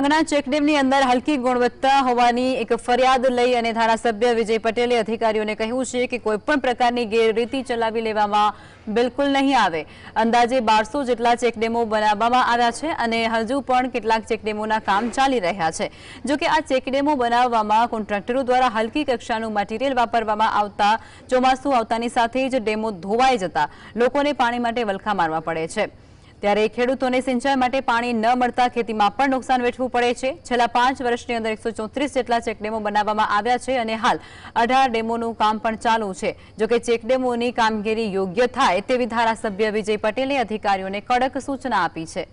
ડાંગના ચેકડેમની અંદર હલકી ગુણવત્તા હોવાની એક ફરિયાદ લઈ અને ધારાસભ્ય વિજય પટેલે અધિકારીઓને કહ્યું છે કે કોઈપણ પ્રકારની ગેરરીતિ ચલાવી લેવામાં બિલકુલ નહીં આવે. અંદાજે બારસો જેટલા ચેકડેમો બનાવવામાં આવ્યા છે અને હજુ પણ કેટલાક ચેકડેમોના કામ ચાલી રહ્યા છે. જોકે આ ચેકડેમો બનાવવામાં કોન્ટ્રાક્ટરો દ્વારા હલકી કક્ષાનું મટીરીયલ વાપરવામાં આવતા ચોમાસું આવતાની સાથે જ ડેમો ધોવાઈ જતા લોકોને પાણી માટે વલખા મારવા પડે છે. ત્યારે ખેડૂતોને સિંચાઈ માટે પાણી ન મળતા ખેતીમાં પણ નુકસાન વેઠવું પડે છે. છેલ્લા પાંચ વર્ષની અંદર એકસો જેટલા ચેકડેમો બનાવવામાં આવ્યા છે અને હાલ અઢાર ડેમોનું કામ પણ ચાલુ છે. જોકે ચેકડેમોની કામગીરી યોગ્ય થાય તેવી ધારાસભ્ય વિજય પટેલે અધિકારીઓને કડક સૂચના આપી છે.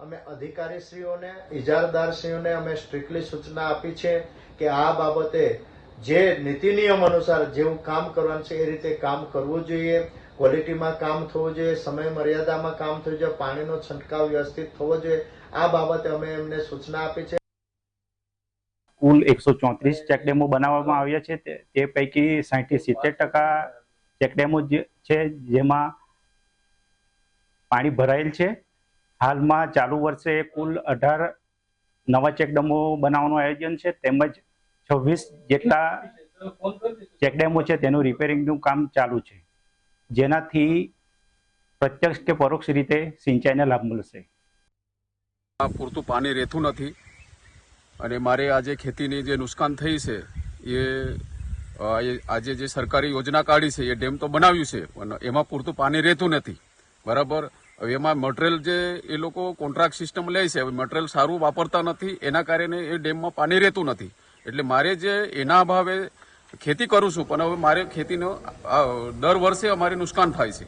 અમે અધિકારીશ્રીઓને, ઇજારદારશ્રીઓને અમે સ્ટ્રિક્ટલી સૂચના આપી છે કે આ બાબતે જે નીતિ નિયમ અનુસાર જેવું કામ કરવાનું છે એ રીતે કામ કરવું જોઈએ. ક્વોલિટીમાં કામ થવું જોઈએ સમય મર્યાદામાં કામ થવું જોઈએ, પાણીનો છંટકાવ વ્યવસ્થિત થવો જોઈએ. આ બાબતે અમે એમને સૂચના આપી છે. કુલ એકસો ચોત્રીસ ચેકડેમો બનાવવામાં આવ્યા છે. તે પૈકી સાહીઠથી સિત્તેર ટકા ચેકડેમો છે, જેમાં પાણી ભરાયેલ છે. હાલમાં ચાલુ વર્ષે કુલ અઢાર નવા ચેકડેમો બનાવવાનું આયોજન છે. તેમજ છવ્વીસ જેટલા ચેકડેમો છે, તેનું રિપેરિંગનું કામ ચાલુ છે. જેનાથી પ્રત્યક્ષ કે પરોક્ષ રીતે સિંચાઈને લાભ મળશે. પૂરતું પાણી રહેતું નથી અને મારે આજે ખેતીની જે નુકસાન થઈ છે, એ એ આજે જે સરકારી યોજના કાઢી છે, એ ડેમ તો બનાવ્યું છે, પણ એમાં પૂરતું પાણી રહેતું નથી. બરાબર? હવે એમાં મટીરિયલ જે એ લોકો કોન્ટ્રાક્ટ સિસ્ટમ લે છે, હવે મટીરિયલ સારું વાપરતા નથી, એના કારણે એ ડેમમાં પાણી રહેતું નથી. એટલે મારે જે એના અભાવે ખેતી કરું છું પણ હવે મારે ખેતીનો દર વર્ષે અમારે નુકસાન થાય છે.